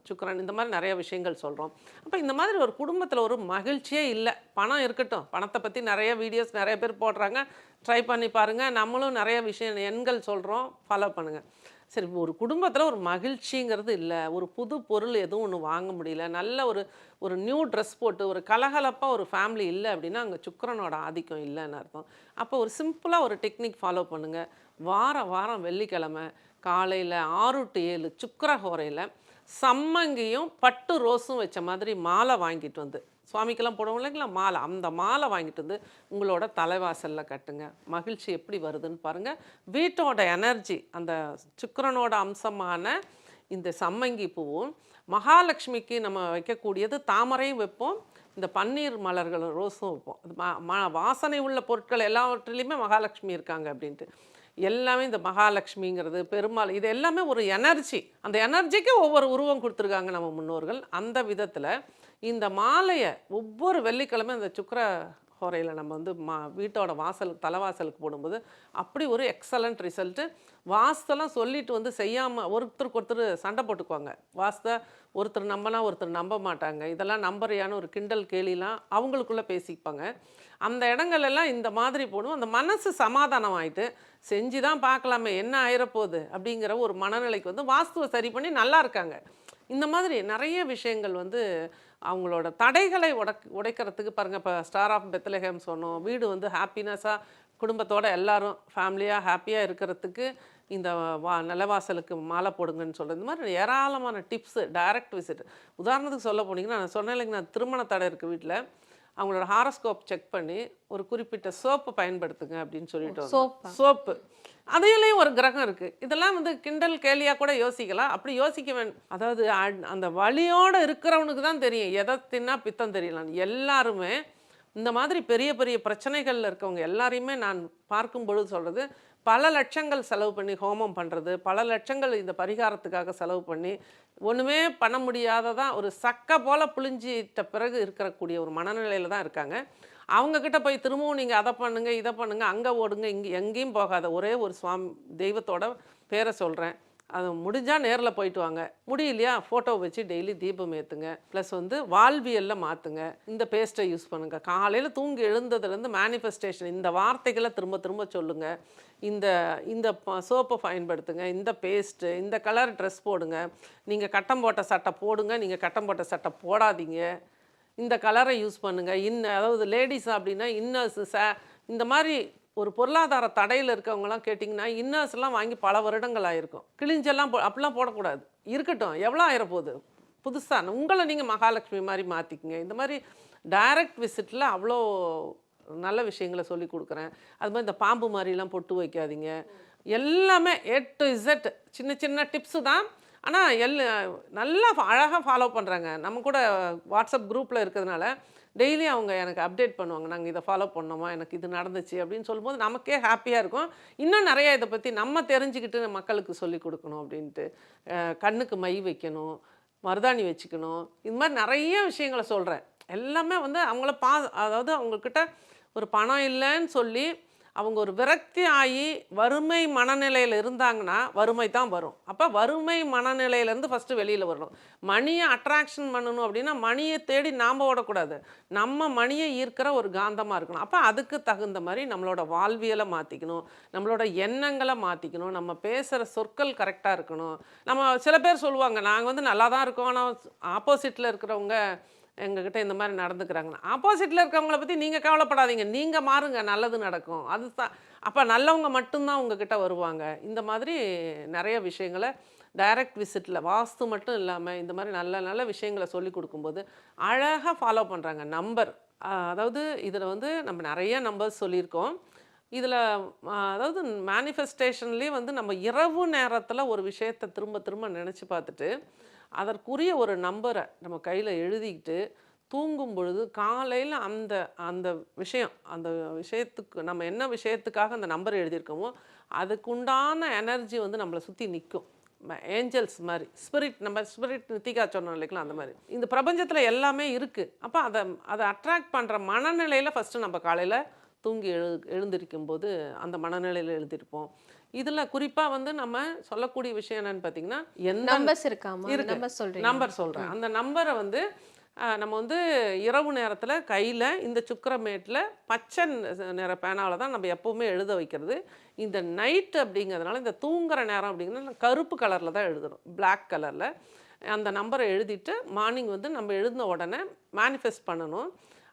சுக்கரன் இந்த மாதிரி நிறைய விஷயங்கள் சொல்கிறோம் அப்போ இந்த மாதிரி ஒரு குடும்பத்தில் ஒரு மகிழ்ச்சியே இல்லை. பணம் இருக்கட்டும். பணத்தை பற்றி நிறைய வீடியோஸ் நிறைய பேர் போடுறாங்க. ட்ரை பண்ணி பாருங்கள் நம்மளும் நிறைய விஷயம் எண்கள் சொல்கிறோம் ஃபாலோ பண்ணுங்கள் சரி ஒரு குடும்பத்தில் ஒரு மகிழ்ச்சிங்கிறது இல்லை. ஒரு புது பொருள் எதுவும் ஒன்று வாங்க முடியல. நல்ல ஒரு ஒரு நியூ ட்ரெஸ் போட்டு ஒரு கலகலப்பாக ஒரு ஃபேமிலி இல்லை அப்படின்னா அங்கே சுக்கரனோட ஆதிக்கம் இல்லைன்னு அர்த்தம். அப்போ ஒரு சிம்பிளாக ஒரு டெக்னிக் ஃபாலோ பண்ணுங்கள் வார வாரம் வெள்ளிக்கிழமை காலையில் ஆறு டு ஏழு சுக்கிர ஹோரையில் சம்மங்கியும் பட்டு ரோஸும் வச்ச மாதிரி மாலை வாங்கிட்டு வந்து சுவாமிக்கெல்லாம் போடுவோம் இல்லைங்களா? மாலை. அந்த மாலை வாங்கிட்டு வந்து உங்களோட தலைவாசலில் கட்டுங்க. மகிழ்ச்சி எப்படி வருதுன்னு பாருங்கள் வீட்டோட எனர்ஜி அந்த சுக்கிரனோட அம்சமான இந்த சம்மங்கி பூவும் மகாலட்சுமிக்கு நம்ம வைக்கக்கூடியது தாமரையும் வைப்போம் இந்த பன்னீர் மலர்கள் ரோஸும் வைப்போம். ம- வாசனை உள்ள பொருட்கள் எல்லாவற்றிலையுமே மகாலட்சுமி இருக்காங்க அப்படின்ட்டு. எல்லாமே இந்த மகாலட்சுமிங்கிறது பெருமாள் இது எல்லாமே ஒரு எனர்ஜி. அந்த எனர்ஜிக்கு ஒவ்வொரு உருவம் கொடுத்துருக்காங்க நம்ம முன்னோர்கள். அந்த விதத்தில் இந்த மாலையை ஒவ்வொரு வெள்ளிக்கிழமை இந்த சுக்கர ஹோரையில் நம்ம வந்து மா வீட்டோட வாசலுக்கு தலைவாசலுக்கு போடும்போது அப்படி ஒரு எக்ஸலண்ட் ரிசல்ட்டு வாஸ்தெல்லாம் சொல்லிட்டு வந்து செய்யாமல் ஒருத்தருக்கு ஒருத்தர் சண்டை போட்டுக்குவாங்க. வாஸ்தை ஒருத்தர் நம்பினா ஒருத்தர் நம்ப மாட்டாங்க. இதெல்லாம் நம்புறியான்னு ஒரு கிண்டல் கேலிலாம் அவங்களுக்குள்ளே பேசிப்பாங்க. அந்த இடங்களெல்லாம் இந்த மாதிரி போடும் அந்த மனசு சமாதானம் ஆகிட்டு செஞ்சு தான் பார்க்கலாமே என்ன ஆயிரப்போகுது அப்படிங்கிற ஒரு மனநிலைக்கு வந்து வாஸ்துவை சரி பண்ணி நல்லா இருக்காங்க. இந்த மாதிரி நிறைய விஷயங்கள் வந்து அவங்களோட தடைகளை உடக் உடைக்கிறதுக்கு பாருங்கள் இப்போ ஸ்டார் ஆஃப் பெத்லஹேம் சொன்னோம். வீடு வந்து ஹாப்பினஸாக குடும்பத்தோட எல்லாரும் ஃபேமிலியாக ஹாப்பியாக இருக்கிறதுக்கு இந்த வா நிலவாசலுக்கு மாலை போடுங்கன்னு சொல்கிறது இந்த மாதிரி ஏராளமான டிப்ஸு டைரக்ட் விசிட் உதாரணத்துக்கு சொல்ல போனீங்கன்னா நான் சொன்னேன் இல்லைங்க நான் திருமண தடை இருக்குது வீட்டில் அவங்களோட ஹாரஸ்கோப் செக் பண்ணி ஒரு குறிப்பிட்ட சோப்பு பயன்படுத்துங்க அப்படின்னு சொல்லிட்டு சோப்பா? அதையிலையும் ஒரு கிரகம் இருக்குது இதெல்லாம் வந்து கிண்டல் கேலியாக கூட யோசிக்கலாம். அப்படி யோசிக்க வேண்டும் அதாவது அந்த வழியோடு இருக்கிறவனுக்கு தான் தெரியும். எதை தின்னா பித்தம் தெரியலாம். எல்லாருமே இந்த மாதிரி பெரிய பெரிய பிரச்சனைகளில் இருக்கவங்க எல்லாரையுமே நான் பார்க்கும் பொழுது சொல்கிறது பல லட்சங்கள் செலவு பண்ணி ஹோமம் பண்ணுறது பல லட்சங்கள் இந்த பரிகாரத்துக்காக செலவு பண்ணி ஒன்றுமே பண்ண முடியாததான் ஒரு சக்கை போல் புழிஞ்சிட்ட பிறகு இருக்கக்கூடிய ஒரு மனநிலையில் தான் இருக்காங்க. அவங்கக்கிட்ட போய் திரும்பவும் நீங்கள் அதை பண்ணுங்கள் இதை பண்ணுங்கள் அங்கே ஓடுங்க இங்கே எங்கேயும் போகாத. ஒரே ஒரு சுவாமி தெய்வத்தோட பேரை சொல்கிறேன் அது முடிஞ்சால் நேரில் போயிட்டு வாங்க. முடியலையா? ஃபோட்டோ வச்சு டெய்லி தீபம் ஏற்றுங்க ப்ளஸ் வந்து வாழ்வியலில் மாற்றுங்க இந்த பேஸ்ட்டை யூஸ் பண்ணுங்கள் காலையில் தூங்கி எழுந்ததுலேருந்து மேனிஃபெஸ்டேஷன் இந்த வார்த்தைகளை திரும்ப திரும்ப சொல்லுங்கள் இந்த இந்த சோப்பை பயன்படுத்துங்க. இந்த பேஸ்ட்டு இந்த கலர் ட்ரெஸ் போடுங்க. நீங்கள் கட்டம் போட்ட சட்டை போடுங்க. நீங்கள் கட்டம் போட்ட சட்டை போடாதீங்க. இந்த கலரை யூஸ் பண்ணுங்கள் இன்ன அதாவது லேடிஸ் அப்படின்னா இன்னர்ஸு சே இந்த மாதிரி ஒரு பொருளாதார தடையில் இருக்கவங்கலாம் கேட்டிங்கன்னா இன்னர்ஸ்லாம் வாங்கி பல வருடங்கள் ஆயிருக்கும். கிழிஞ்செல்லாம் போ அப்படிலாம் போடக்கூடாது. இருக்கட்டும் எவ்வளோ ஆயிரப்போகுது? புதுசாக உங்களை நீங்கள் மகாலட்சுமி மாதிரி மாற்றிக்குங்க இந்த மாதிரி டைரக்ட் விசிட்டில் அவ்வளோ நல்ல விஷயங்களை சொல்லி கொடுக்குறேன். அது மாதிரி இந்த பாம்பு மாதிரிலாம் பொட்டு வைக்காதீங்க. எல்லாமே ஏ டு இசட் சின்ன சின்ன டிப்ஸு தான். ஆனால் எல் நல்லா அழகாக ஃபாலோ பண்ணுறாங்க நம்ம கூட வாட்ஸ்அப் குரூப்பில் இருக்கிறதுனால டெய்லி அவங்க எனக்கு அப்டேட் பண்ணுவாங்க. நாங்கள் இதை ஃபாலோ பண்ணோமா? எனக்கு இது நடந்துச்சு. அப்படின்னு சொல்லும்போது நமக்கே ஹாப்பியாக இருக்கும். இன்னும் நிறைய இதை பற்றி நம்ம தெரிஞ்சுக்கிட்டு மக்களுக்கு சொல்லி கொடுக்கணும் அப்படின்ட்டு கண்ணுக்கு மை வைக்கணும் மருதாணி வச்சுக்கணும். இது மாதிரி நிறைய விஷயங்களை சொல்கிறேன் எல்லாமே வந்து அவங்கள பா அதாவது அவங்கக்கிட்ட ஒரு பணம் இல்லைன்னு சொல்லி அவங்க ஒரு விரக்தி ஆகி வறுமை மனநிலையில் இருந்தாங்கன்னா வறுமை தான் வரும். அப்போ வறுமை மனநிலையிலேருந்து ஃபஸ்ட்டு வெளியில் வரணும். மணியை அட்ராக்ஷன் பண்ணணும் அப்படின்னா மணியை தேடி நாம் ஓடக்கூடாது. நம்ம மணியை ஈர்க்கிற ஒரு காந்தமாக இருக்கணும். அப்போ அதுக்கு தகுந்த மாதிரி நம்மளோட வாழ்வியலை மாற்றிக்கணும் நம்மளோட எண்ணங்களை மாற்றிக்கணும் நம்ம பேசுகிற சொற்கள் கரெக்டாக இருக்கணும். நம்ம சில பேர் சொல்லுவாங்க நாங்கள் வந்து நல்லா தான் இருக்கோம் ஆனால் ஆப்போசிட்டில் இருக்கிறவங்க எங்ககிட்ட இந்த மாதிரி நடந்துக்கிறாங்க. ஆப்போசிட்டில் இருக்கவங்கள பற்றி நீங்கள் கவலைப்படாதீங்க. நீங்கள் மாறுங்க. நல்லது நடக்கும். அது தான் அப்போ நல்லவங்க மட்டும்தான் உங்ககிட்ட வருவாங்க. இந்த மாதிரி நிறைய விஷயங்களை டைரக்ட் விசிட்டில் வாஸ்து மட்டும் இல்லாமல் இந்த மாதிரி நல்ல நல்ல விஷயங்களை சொல்லி கொடுக்கும்போது அழகாக ஃபாலோ பண்ணுறாங்க நம்பர் அதாவது இதில் வந்து நம்ம நிறைய நம்பர்ஸ் சொல்லியிருக்கோம். இதில் அதாவது மேனிஃபெஸ்டேஷன்லேயே வந்து நம்ம இரவு நேரத்தில் ஒரு விஷயத்தை திரும்ப திரும்ப நினச்சி பார்த்துட்டு அதற்குரிய ஒரு நம்பரை நம்ம கையில் எழுதிக்கிட்டு தூங்கும் பொழுது காலையில் அந்த அந்த விஷயம் அந்த விஷயத்துக்கு நம்ம என்ன விஷயத்துக்காக அந்த நம்பர் எழுதியிருக்கோமோ அதுக்குண்டான எனர்ஜி வந்து நம்மளை சுற்றி நிற்கும் ஏஞ்சல்ஸ் மாதிரி ஸ்பிரிட் நம்ம ஸ்பிரிட் நித்திகா சொன்னோம் இல்லைங்களா அந்த மாதிரி. இந்த பிரபஞ்சத்தில் எல்லாமே இருக்குது அப்போ அதை அதை அட்ராக்ட் பண்ணுற மனநிலையில் ஃபஸ்ட்டு நம்ம காலையில் தூங்கி எழு எழுந்திருக்கும் போது அந்த மனநிலையில் எழுதியிருப்போம். இதில் குறிப்பாக வந்து நம்ம சொல்லக்கூடிய விஷயம் என்னன்னு பார்த்தீங்கன்னா எந்த நம்பர்ஸ் இருக்காமா இருக்கு. நம்பர் சொல்கிறேன் அந்த நம்பரை வந்து நம்ம வந்து இரவு நேரத்தில் கையில் இந்த சுக்கரமேட்டில் பச்சை நிற பேனாவில் தான் நம்ம எப்போவுமே எழுத வைக்கிறது. இந்த நைட் அப்படிங்கிறதுனால இந்த தூங்குற நேரம் அப்படிங்கிறது கருப்பு கலரில் தான் எழுதணும். Black கலரில் அந்த நம்பரை எழுதிட்டு மார்னிங் வந்து நம்ம எழுதின உடனே மேனிஃபெஸ்ட் பண்ணணும்.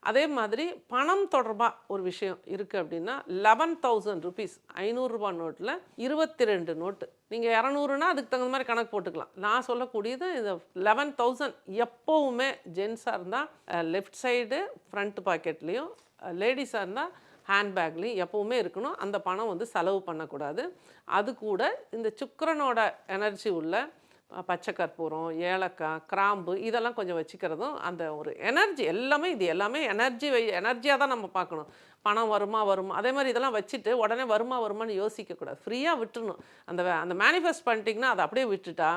அதே மாதிரி பணம் தொடர்பாக ஒரு விஷயம் இருக்குது அப்படின்னா லெவன் தௌசண்ட் ருபீஸ் ஐநூறுரூபா நோட்டில் இருபத்தி ரெண்டு நோட்டு. நீங்கள் இரநூறுனா அதுக்கு தகுந்த மாதிரி கணக்கு போட்டுக்கலாம். நான் சொல்லக்கூடியது இந்த லெவன் தௌசண்ட் எப்போவுமே ஜென்ஸாக இருந்தால் லெஃப்ட் சைடு ஃப்ரண்ட் பாக்கெட்லேயும் லேடிஸாக இருந்தால் ஹேண்ட்பேக்லேயும் எப்போவுமே இருக்கணும். அந்த பணம் வந்து செலவு பண்ணக்கூடாது. அது கூட இந்த சுக்கரனோட எனர்ஜி உள்ள பச்சை கற்பூரம் ஏலக்காய் கிராம்பு இதெல்லாம் கொஞ்சம் வச்சுக்கிறதும் அந்த ஒரு எனர்ஜி எல்லாமே இது எல்லாமே எனர்ஜி வை எனர்ஜியாக தான் நம்ம பார்க்கணும். பணம் வருமா வருமா அதே மாதிரி இதெல்லாம் வச்சுட்டு உடனே வருமா வருமான்னு யோசிக்கக்கூடாது ஃப்ரீயாக விட்டுணும் அந்த அந்த மேனிஃபெஸ்ட் பண்ணிட்டீங்கன்னா அதை அப்படியே விட்டுட்டா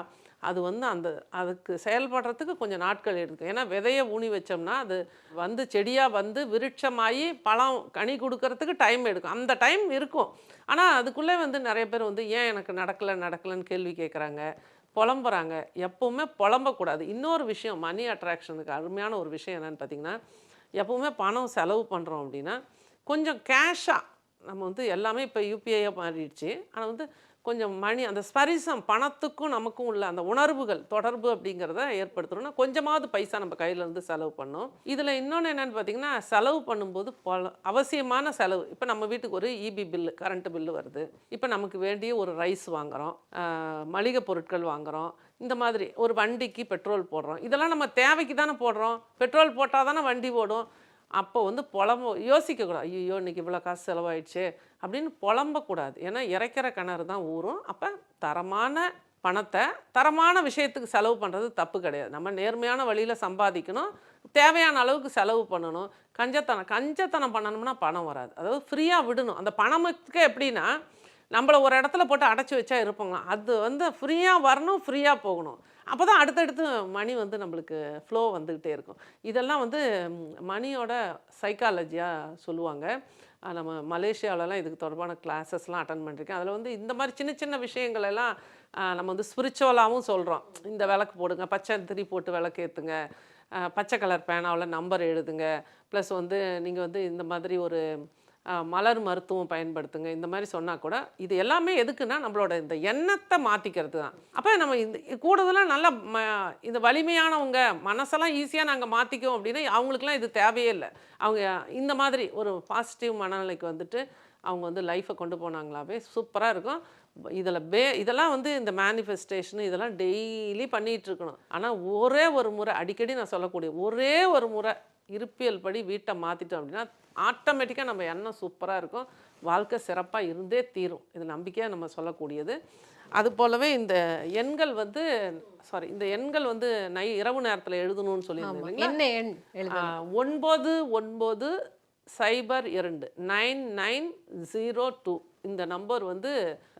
அது வந்து அந்த அதுக்கு செயல்படுறதுக்கு கொஞ்சம் நாட்கள் எடுக்கும். ஏன்னா விதையை ஊனி வச்சோம்னா அது வந்து செடியாக வந்து விருட்சமாகி பழம் கனி கொடுக்கறதுக்கு டைம் எடுக்கும். அந்த டைம் இருக்கும். ஆனால் அதுக்குள்ளே வந்து நிறைய பேர் வந்து ஏன் எனக்கு நடக்கலை நடக்கலைன்னு கேள்வி கேட்குறாங்க புலம்புறாங்க. எப்போவுமே புலம்பக்கூடாது. இன்னொரு விஷயம் மணி அட்ராக்ஷனுக்கு அருமையான ஒரு விஷயம் என்னன்னு பார்த்தீங்கன்னா எப்போவுமே பணம் செலவு பண்ணுறோம் அப்படின்னா கொஞ்சம் கேஷாக நம்ம வந்து எல்லாமே இப்போ யூபிஐயாக மாறிடுச்சு. ஆனால் வந்து கொஞ்சம் மணி அந்த ஸ்பரிசம் பணத்துக்கும் நமக்கும் உள்ள அந்த உணர்வுகள் தொடர்பு அப்படிங்கிறத ஏற்படுத்தணும்னா கொஞ்சமாவது பைசா நம்ம கையில இருந்து செலவு பண்ணோம் இதில் இன்னொன்று என்னென்னு பார்த்தீங்கன்னா செலவு பண்ணும்போது பல அவசியமான செலவு. இப்போ நம்ம வீட்டுக்கு ஒரு இபி பில்லு கரண்ட்டு பில்லு வருது. இப்போ நமக்கு வேண்டிய ஒரு ரைஸ் வாங்குகிறோம் மளிகை பொருட்கள் வாங்குகிறோம் இந்த மாதிரி ஒரு வண்டிக்கு பெட்ரோல் போடுறோம். இதெல்லாம் நம்ம தேவைக்கு தானே போடுறோம். பெட்ரோல் போட்டால் தானே வண்டி ஓடும். அப்போ வந்து புலம்போ யோசிக்கக்கூடாது. ஐயோ இன்றைக்கி இவ்வளோ காசு செலவாயிடுச்சு. அப்படின்னு புலம்பக்கூடாது. ஏன்னா இறைக்கிற கிணறு தான் ஊறும். அப்போ தரமான பணத்தை தரமான விஷயத்துக்கு செலவு பண்ணுறது தப்பு கிடையாது. நம்ம நேர்மையான வழியில் சம்பாதிக்கணும். தேவையான அளவுக்கு செலவு பண்ணணும். கஞ்சத்தனம் கஞ்சத்தனம் பண்ணணும்னா பணம் வராது. அதாவது ஃப்ரீயாக விடணும். அந்த பணமுக்கு எப்படின்னா நம்மளை ஒரு இடத்துல போட்டு அடைச்சி வச்சா இருப்பாங்க. அது வந்து ஃப்ரீயாக வரணும் ஃப்ரீயாக போகணும். அப்போ தான் அடுத்தடுத்து மணி வந்து நம்மளுக்கு ஃப்ளோ வந்துக்கிட்டே இருக்கும். இதெல்லாம் வந்து மணியோட சைக்காலஜியாக சொல்லுவாங்க. நம்ம மலேசியாவிலலாம் இதுக்கு தொடர்பான கிளாஸஸ்லாம் அட்டன் பண்ணியிருக்கேன் அதில் வந்து இந்த மாதிரி சின்ன சின்ன விஷயங்கள் எல்லாம் நம்ம வந்து ஸ்பிரிச்சுவலாகவும் சொல்கிறோம் இந்த விளக்கு போடுங்க பச்சை திரி போட்டு விளக்கு ஏற்றுங்க பச்சை கலர் பேனாவில் நம்பர் எழுதுங்க ப்ளஸ் வந்து நீங்கள் வந்து இந்த மாதிரி ஒரு மலர் மருத்துவம் பயன்படுத்துங்க இந்த மாதிரி சொன்னால் கூட இது எல்லாமே எதுக்குன்னா நம்மளோட இந்த எண்ணத்தை மாற்றிக்கிறது தான். அப்போ நம்ம இந்த கூடுதலாக நல்லா ம இந்த வலிமையானவங்க மனசெல்லாம் ஈஸியாக நாங்கள் மாற்றிக்குவோம் அப்படின்னா அவங்களுக்குலாம் இது தேவையே இல்லை. அவங்க இந்த மாதிரி ஒரு பாசிட்டிவ் மனநிலைக்கு வந்துட்டு அவங்க வந்து லைஃப்பை கொண்டு போனாங்களாவே சூப்பராக இருக்கும். இதில் பே இதெல்லாம் வந்து இந்த மேனிஃபெஸ்டேஷன் இதெல்லாம் டெய்லி பண்ணிகிட்டு இருக்கணும். ஆனால் ஒரே ஒரு முறை அடிக்கடி நான் சொல்லக்கூடிய ஒரே ஒரு முறை இருப்பியல் படி வீட்டை மாற்றிட்டோம் அப்படின்னா ஆட்டோமேட்டிக்காக நம்ம எண்ணம் சூப்பராக இருக்கும். வாழ்க்கை சிறப்பாக இருந்தே தீரும். இது நம்பிக்கையாக நம்ம சொல்லக்கூடியது. அது போலவே இந்த எண்கள் வந்து சாரி இந்த எண்கள் வந்து நை இரவு நேரத்தில் எழுதணும்னு எண் ஒன்பது ஒன்பது சைபர் இரண்டு நைன் நைன் ஜீரோ டூ. இந்த நம்பர் வந்து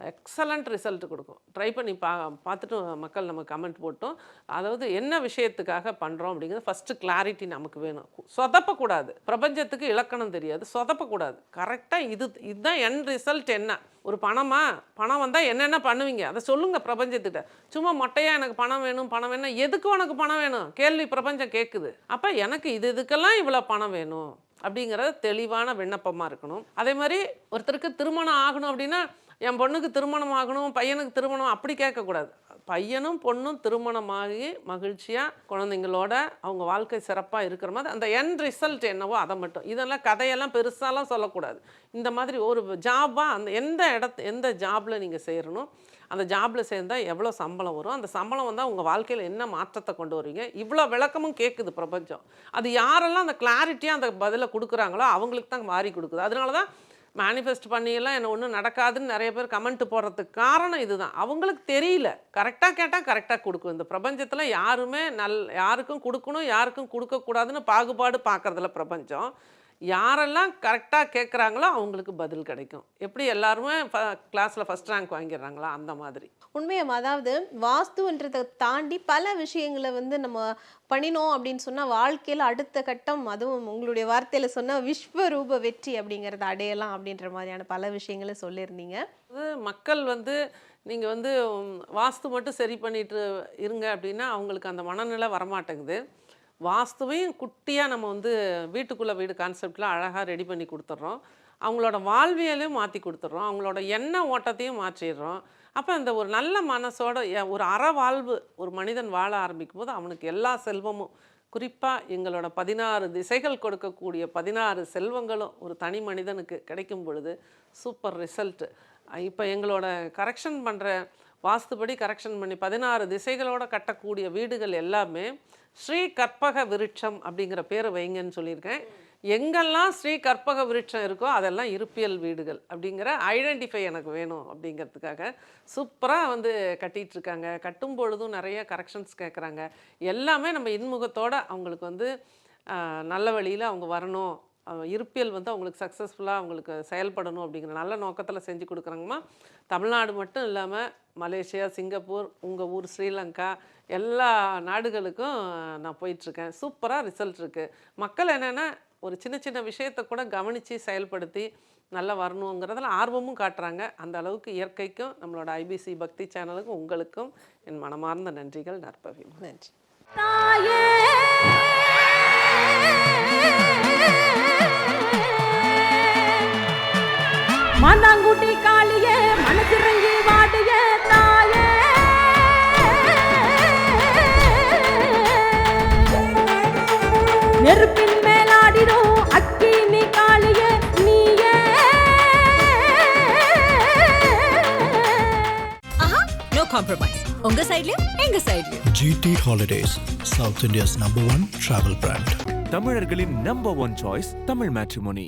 எக்ஸலண்ட் ரிசல்ட் கொடுக்கும். ட்ரை பண்ணி பா பார்த்துட்டு மக்கள் நம்ம கமெண்ட் போட்டோம். அதாவது என்ன விஷயத்துக்காக பண்ணுறோம் அப்படிங்கிறது ஃபஸ்ட்டு கிளாரிட்டி நமக்கு வேணும். சொதப்பக்கூடாது பிரபஞ்சத்துக்கு இலக்கணம் தெரியாது. சொதப்பக்கூடாது கரெக்டாக இது இதுதான் என் ரிசல்ட் என்ன? ஒரு பணமா? பணம் வந்தால் என்னென்ன பண்ணுவீங்க? அதை சொல்லுங்கள் பிரபஞ்சத்திட்ட சும்மா மொட்டையாக எனக்கு பணம் வேணும் பணம் வேணும் எதுக்கு உனக்கு பணம் வேணும்? கேள்வி பிரபஞ்சம் கேட்குது அப்போ எனக்கு இது இதுக்கெல்லாம் இவ்வளோ பணம் வேணும். அப்படிங்கிறது தெளிவான விண்ணப்பமாக இருக்கணும். அதே மாதிரி ஒருத்தருக்கு திருமணம் ஆகணும் அப்படின்னா என் பொண்ணுக்கு திருமணம் ஆகணும் பையனுக்கு திருமணம் அப்படி கேட்கக்கூடாது. பையனும் பொண்ணும் திருமணமாகி மகிழ்ச்சியாக குழந்தைங்களோட அவங்க வாழ்க்கை சிறப்பாக இருக்கிற மாதிரி அந்த என் ரிசல்ட் என்னவோ அதை மட்டும். இதெல்லாம் கதையெல்லாம் பெருசாலாம் சொல்லக்கூடாது. இந்த மாதிரி ஒரு ஜாபாக அந்த எந்த இடத்து எந்த ஜாபில் நீங்கள் சேரணும் அந்த ஜாபில் சேர்ந்தால் எவ்வளோ சம்பளம் வரும்? அந்த சம்பளம் வந்தால் உங்கள் வாழ்க்கையில் என்ன மாற்றத்தை கொண்டு வருவீங்க? இவ்வளோ விளக்கமும் கேட்குது பிரபஞ்சம். அது யாரெல்லாம் அந்த கிளாரிட்டியாக அந்த பதிலை கொடுக்குறாங்களோ அவங்களுக்கு தான் மாறி கொடுக்குது. அதனால தான் மேனிஃபெஸ்ட் பண்ணியெல்லாம் என்ன ஒன்றும் நடக்காதுன்னு நிறைய பேர் கமெண்ட் போடுறதுக்கு காரணம் இதுதான். அவங்களுக்கு தெரியல. கரெக்டாக கேட்டால் கரெக்டாக கொடுக்கும். இந்த பிரபஞ்சத்தில் யாருமே நல் யாருக்கும் கொடுக்கணும் யாருக்கும் கொடுக்கக்கூடாதுன்னு பாகுபாடு பார்க்கறதில்ல பிரபஞ்சம். யாரெல்லாம் கரெக்டாக கேட்குறாங்களோ அவங்களுக்கு பதில் கிடைக்கும். எப்படி எல்லாருமே கிளாஸில் ஃபஸ்ட் ரேங்க் வாங்கிடுறாங்களா? அந்த மாதிரி. உண்மையம் அதாவது வாஸ்துன்றதை தாண்டி பல விஷயங்களை வந்து நம்ம பண்ணினோம் அப்படின்னு சொன்னா வாழ்க்கையில அடுத்த கட்டம் அதுவும் உங்களுடைய வார்த்தையில சொன்னா விஸ்வரூப வெற்றி அப்படிங்கறத அடையலாம் அப்படின்ற மாதிரியான பல விஷயங்களை சொல்லியிருந்தீங்க. அது மக்கள் வந்து நீங்கள் வந்து வாஸ்து மட்டும் சரி பண்ணிட்டு இருங்க அப்படின்னா அவங்களுக்கு அந்த மனநிலை வரமாட்டேங்குது. வாஸ்துவையும் குட்டியாக நம்ம வந்து வீட்டுக்குள்ளே வீடு கான்செப்டில் அழகாக ரெடி பண்ணி கொடுத்துட்றோம். அவங்களோட வாழ்வியலையும் மாற்றி கொடுத்துட்றோம். அவங்களோட எண்ண ஓட்டத்தையும் மாற்றிடுறோம். அப்போ இந்த ஒரு நல்ல மனசோட ஒரு அற வாழ்வு ஒரு மனிதன் வாழ ஆரம்பிக்கும் போது அவனுக்கு எல்லா செல்வமும் குறிப்பாக எங்களோட பதினாறு திசைகள் கொடுக்கக்கூடிய பதினாறு செல்வங்களும் ஒரு தனி மனிதனுக்கு கிடைக்கும் பொழுது சூப்பர் ரிசல்ட்டு இப்போ எங்களோட கரெக்ஷன் பண்ணுற வாஸ்துபடி கரெக்ஷன் பண்ணி பதினாறு திசைகளோட கட்டக்கூடிய வீடுகள் எல்லாமே ஸ்ரீ கற்பக விருட்சம் அப்படிங்கிற பேரை வைங்கன்னு சொல்லியிருக்கேன். எங்கெல்லாம் ஸ்ரீ கற்பக விருட்சம் இருக்கோ அதெல்லாம் இருப்பியல் வீடுகள் அப்படிங்கிற ஐடென்டிஃபை எனக்கு வேணும் அப்படிங்கிறதுக்காக சூப்பராக வந்து கட்டிகிட்ருக்காங்க. இருக்காங்க கட்டும் பொழுதும் நிறைய கரெக்ஷன்ஸ் கேட்குறாங்க. எல்லாமே நம்ம இன்முகத்தோடு அவங்களுக்கு வந்து நல்ல வழியில் அவங்க வரணும் இருப்பியல் வந்து அவங்களுக்கு சக்ஸஸ்ஃபுல்லாக அவங்களுக்கு செயல்படணும் அப்படிங்கிற நல்ல நோக்கத்தில் செஞ்சு கொடுக்குறாங்கம்மா. தமிழ்நாடு மட்டும் இல்லாமல் மலேசியா சிங்கப்பூர் உங்கள் ஊர் ஸ்ரீலங்கா எல்லா நாடுகளுக்கும் நான் போயிட்டுருக்கேன். சூப்பராக ரிசல்ட் இருக்குது மக்கள் என்னென்னா ஒரு சின்ன சின்ன விஷயத்தை கூட கவனித்து செயல்படுத்தி நல்லா வரணுங்கிறதுல ஆர்வமும் காட்டுறாங்க. அந்த அளவுக்கு இயற்கைக்கும் நம்மளோட ஐபிசி பக்தி சேனலுக்கும் உங்களுக்கும் என் மனமார்ந்த நன்றிகள் நற்பவி நன்றி. மாந்தாங்குட்டி காளியே மனசிறங்கி வாடிய தாயே. நெருப்பின் மேலாடிடும் அக்கினி காளியே நீயே. ஆஹா நோ காம்ப்ரமைஸ் உங்க சைடுலயும் எங்க சைடுலயும் GT Holidays, South India's number one travel brand. தமிழர்களின் number one choice Tamil matrimony